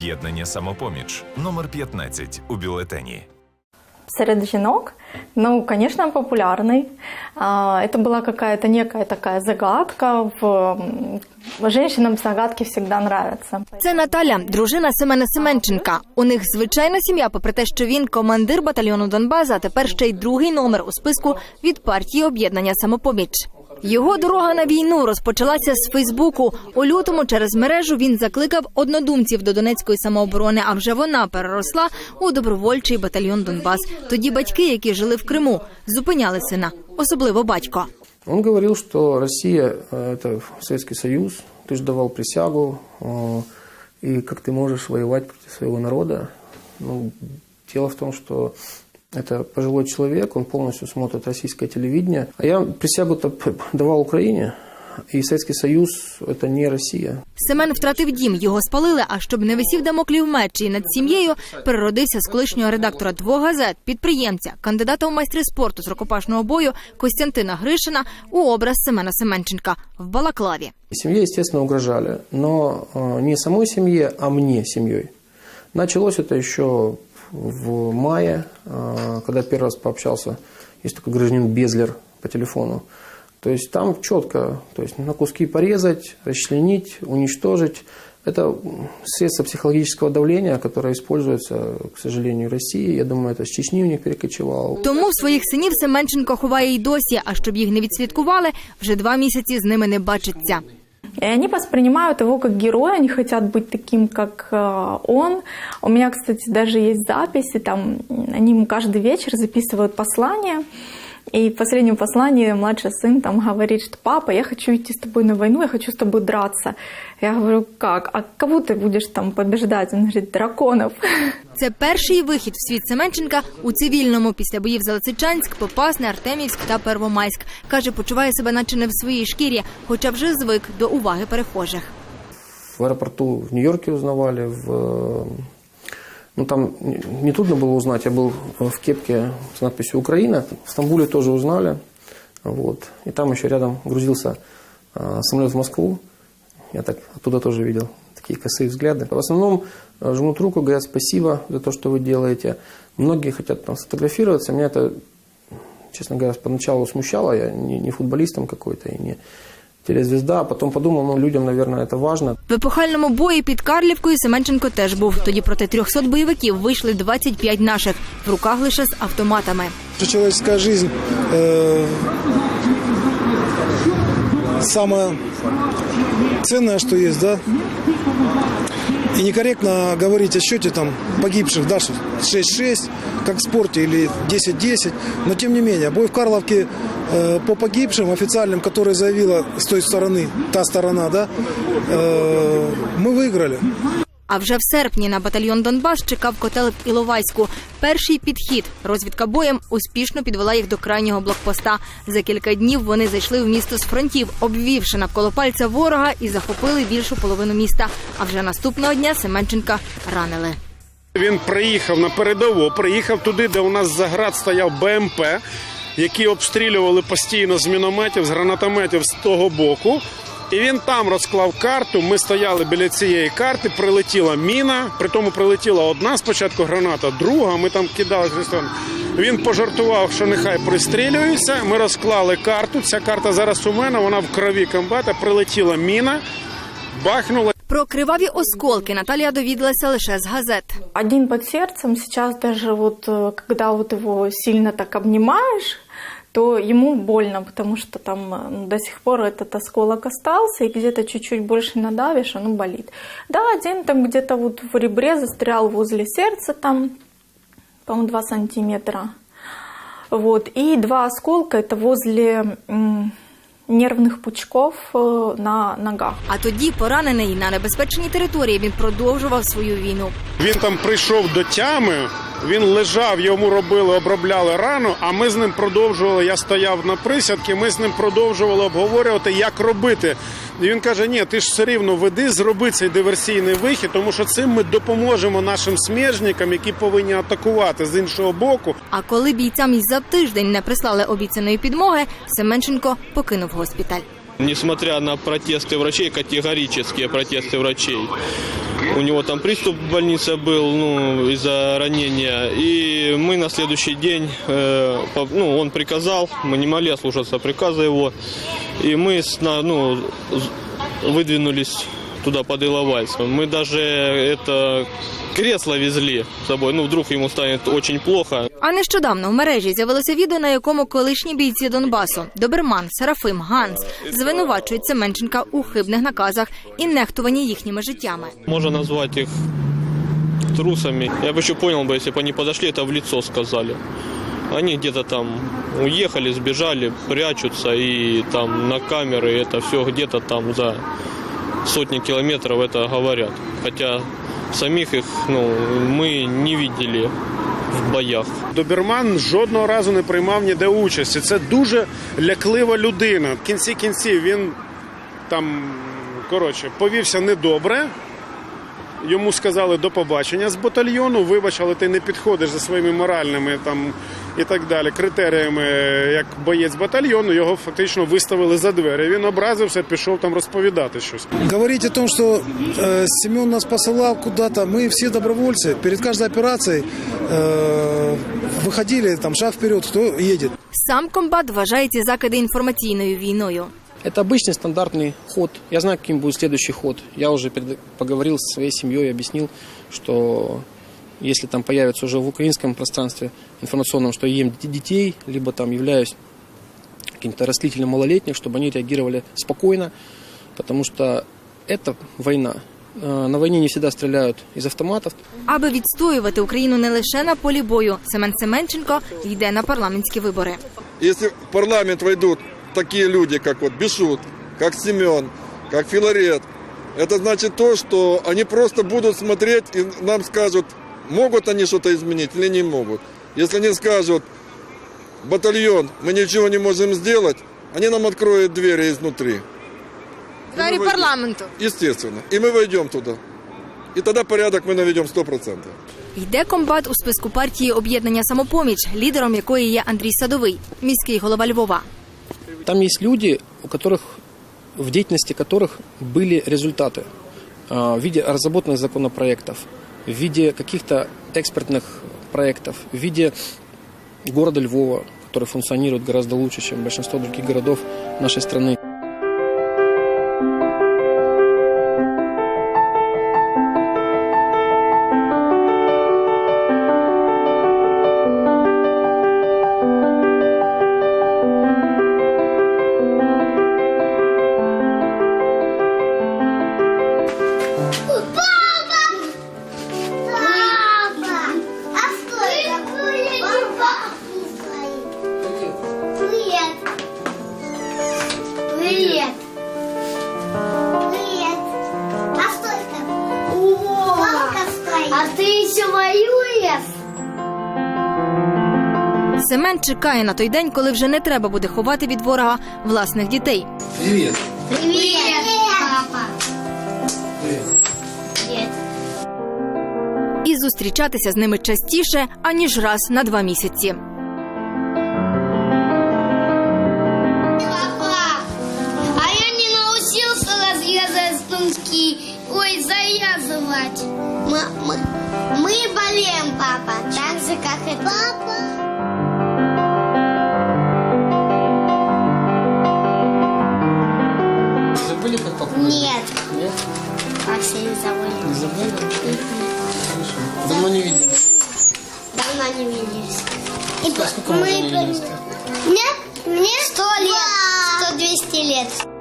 Єднання самопоміч номер 15 у бюлетені. Среди жінок, ну, конечно, популярный. А, Это была какая-то некая такая загадка. В... м, Женщинам загадки всегда нравятся. Це Наталя, дружина Семена Семенченка. У них звичайна сім'я, попри те, що він командир батальйону Донбаса, а тепер ще й другий номер у списку від партії об'єднання самопоміч. Його дорога на війну розпочалася з Фейсбуку. У лютому через мережу він закликав однодумців до Донецької самооборони, а вже вона переросла у добровольчий батальйон Донбас. Тоді батьки, які жили в Криму, зупиняли сина, особливо батько. Он говорил, что Россия э, – это Советский Союз, ты же давал присягу, э, и как ты можешь воевать против своего народа. Ну, дело в том, что это пожилой человек, он полностью смотрит российское телевидение. А я присягу-то п- давал Украине, и Советский Союз – это не Россия. Семен втратив дім, його спалили. А щоб не висів дамоклів меч і над сім'єю, переродився з колишнього редактора двох газет, підприємця, кандидата у майстри спорту з рукопашного бою Костянтина Гришина у образ Семена Семенченка в Балаклаві. И Семье, естественно, угрожали, но э, не самой семье, а мне семьей. Началось это еще в мае, э, когда первый раз пообщался, есть такой гражданин Безлер по телефону. То есть там четко, то есть на куски порезать, расчленить, уничтожить. Это м, средство психологического давления, которое используется, к сожалению, в России. Я думаю, это с Чечни у них перекочевало. Тому своїх синів Семенченко ховає й досі. А щоб їх не відслідкували, вже два місяці з ними не бачиться. И они воспринимают его как героя, они хотят быть таким, как э, он. У меня, кстати, даже есть записи, там они ему каждый вечер записывают послание. И в последнем послании младший сын там говорит, что папа, я хочу идти с тобой на войну, я хочу с тобой драться. Я говорю, как? А кого ты будешь там побеждать? Он говорит, драконов. Це перший вихід в світ Семенченка у цивільному після боїв за Лисичанськ, Попасне, Артемівськ та Первомайськ. Каже, почуває себе наче не в своїй шкірі, хоча вже звик до уваги перехожих. В аэропорту в Нью-Йорке узнавали, в, э, ну там не- трудно было узнать, я был в кепке с надписью «Украина», в Стамбуле тоже узнали, вот, и там еще рядом грузился э, самолет в Москву, я так оттуда тоже видел такие косые взгляды. В основном э, жмут руку, говорят спасибо за то, что вы делаете. Многие хотят там сфотографироваться, меня это, честно говоря, поначалу смущало, я не, не футболист там какой-то и не телезвезда, а потім подумав, ну людям, наверное, это важно, В епохальному бої під Карлівкою Семенченко теж був. Тоді проти 300 бойовиків вийшли 25 наших, в руках лише з автоматами. Человеческая жизнь э, самое ценное, что есть, да? И некорректно говорить о счете там погибших, да, что 6-6, как в спорте, или 10-10. Но тем не менее, бой в Карловке э, по погибшим официальным, которые заявила с той стороны, та сторона, да, э, мы выиграли. А вже в серпні на батальйон Донбас чекав котел в Іловайську. Перший підхід. Розвідка боєм успішно підвела їх до крайнього блокпоста. За кілька днів вони зайшли в місто з фронтів, обвівши навколо пальця ворога і захопили більшу половину міста. А вже наступного дня Семенченка ранили. Він приїхав на передову, приїхав туди, де у нас за град стояв БМП, які обстрілювали постійно з мінометів, з гранатометів з того боку. І він там розклав карту. Ми стояли біля цієї карти, прилетіла міна. При тому прилетіла одна спочатку граната, друга. Ми там кидали Христон. Він пожартував, що нехай пристрілюються. Ми розклали карту. Ця карта зараз у мене. Вона в крові комбата. Прилетіла міна, бахнула. Про криваві осколки Наталія довідалася лише з газет. Один под сердцем, сейчас даже вот, э, когда вот его сильно так обнимаешь, то ему больно, потому что там э, ну, до сих пор этот осколок остался, и где-то чуть-чуть больше надавишь, оно болит. Да, один там где-то вот в ребре застрял возле сердца, там, по-моему, 2 сантиметра. Вот, и два осколка это возле м, нервных пучков э, на ногах. А тоді, поранений на небезпечній території, він продовжував свою війну. Він там прийшов до тями, Він лежав, йому робили, обробляли рану, а ми з ним продовжували. Я стояв на присядки, ми з ним продовжували обговорювати, як робити. І він каже: Ні, ти ж все рівно веди, зроби цей диверсійний вихід, тому що цим ми допоможемо нашим сміжникам, які повинні атакувати з іншого боку. А коли бійцям й за тиждень не прислали обіцяної підмоги, Семенченко покинув госпіталь. Несмотря на протесты врачей, категорические протесты врачей, у него там приступ в больнице был, ну, из-за ранения. И мы на следующий день, э, по- ну, он приказал, мы не могли ослушаться приказа его. И мы, с- на- ну, з- выдвинулись туда под Иловайском. Мы даже это кресло везли с собой, ну, вдруг ему станет очень плохо. А нещодавно в мережі з'явилося відео, на якому колишні бійці Донбасу Доберман, Серафим, Ганс звинувачують Семенченка у хибних наказах і нехтуванні їхніми життями. Можно назвать их трусами. Я бы еще понял бы, если бы они подошли, это в лицо сказали. Они где-то там уехали, сбежали, прячутся, и там на камеры это все где-то там за сотни километров это говорят. Хотя самих их ну, мы не видели в боях. Доберман жодного разу не приймав ніде участі. Це дуже ляклива людина. В кінці кінців він там коротше повівся недобре. Йому сказали до побачення з батальйону. Вибач, але ти не підходиш за своїми моральними там і так далі критеріями, як боєць батальйону. Його фактично виставили за двері. Він образився, пішов там розповідати щось. Говорить о том, что э, Семен нас посылал куда-то, мы все добровольцы, перед каждой операцией э, выходили, там, шаг вперед, кто едет. Сам комбат вважає ці закиди інформаційною війною. Это обычный стандартный ход. Я знаю, каким будет следующий ход. Я уже перед- поговорил со своей семьей, объяснил, что если там появится уже в украинском пространстве информационном, что я ем д- детей, либо там являюсь каким-то растлителем малолетних, чтобы они реагировали спокойно, потому что это война. Э, На войне не всегда стреляют из автоматов, Аби відстоювати Україну не лише на полі бою, Семен Семенченко йде на парламентські вибори. Если в парламент войдут такие люди, как вот Бешут, как Семен, как Филарет, это значит то, что они просто будут смотреть и нам скажут, могут они что-то изменить или не могут. Если они скажут, батальон, мы ничего не можем сделать, они нам откроют двери изнутри. Двері парламенту. Естественно. И мы войдем туда. И тогда порядок мы наведем 100%. Йде комбат у списку партії об'єднання самопоміч, лідером якої є Андрій Садовий, міський голова Львова. Там есть люди, у которых в деятельности которых были результаты а, в виде разработанных законопроектов, в виде каких-то экспертных проектов, в виде города Львова, который функционирует гораздо лучше, чем большинство других городов нашей страны. Семен чекає на той день, коли вже не треба буде ховати від ворога власних дітей. Привет. Привет, папа! Привет! І зустрічатися з ними частіше, аніж раз на два місяці. Папа, а я не научился развязывать станки. Ой, завязывать. Мы, мы, мы болеем, папа, так же, как и папа. Давно не виделись. И Сколько мы уже не виделись-то? Мне, мне сто лет, сто двести лет.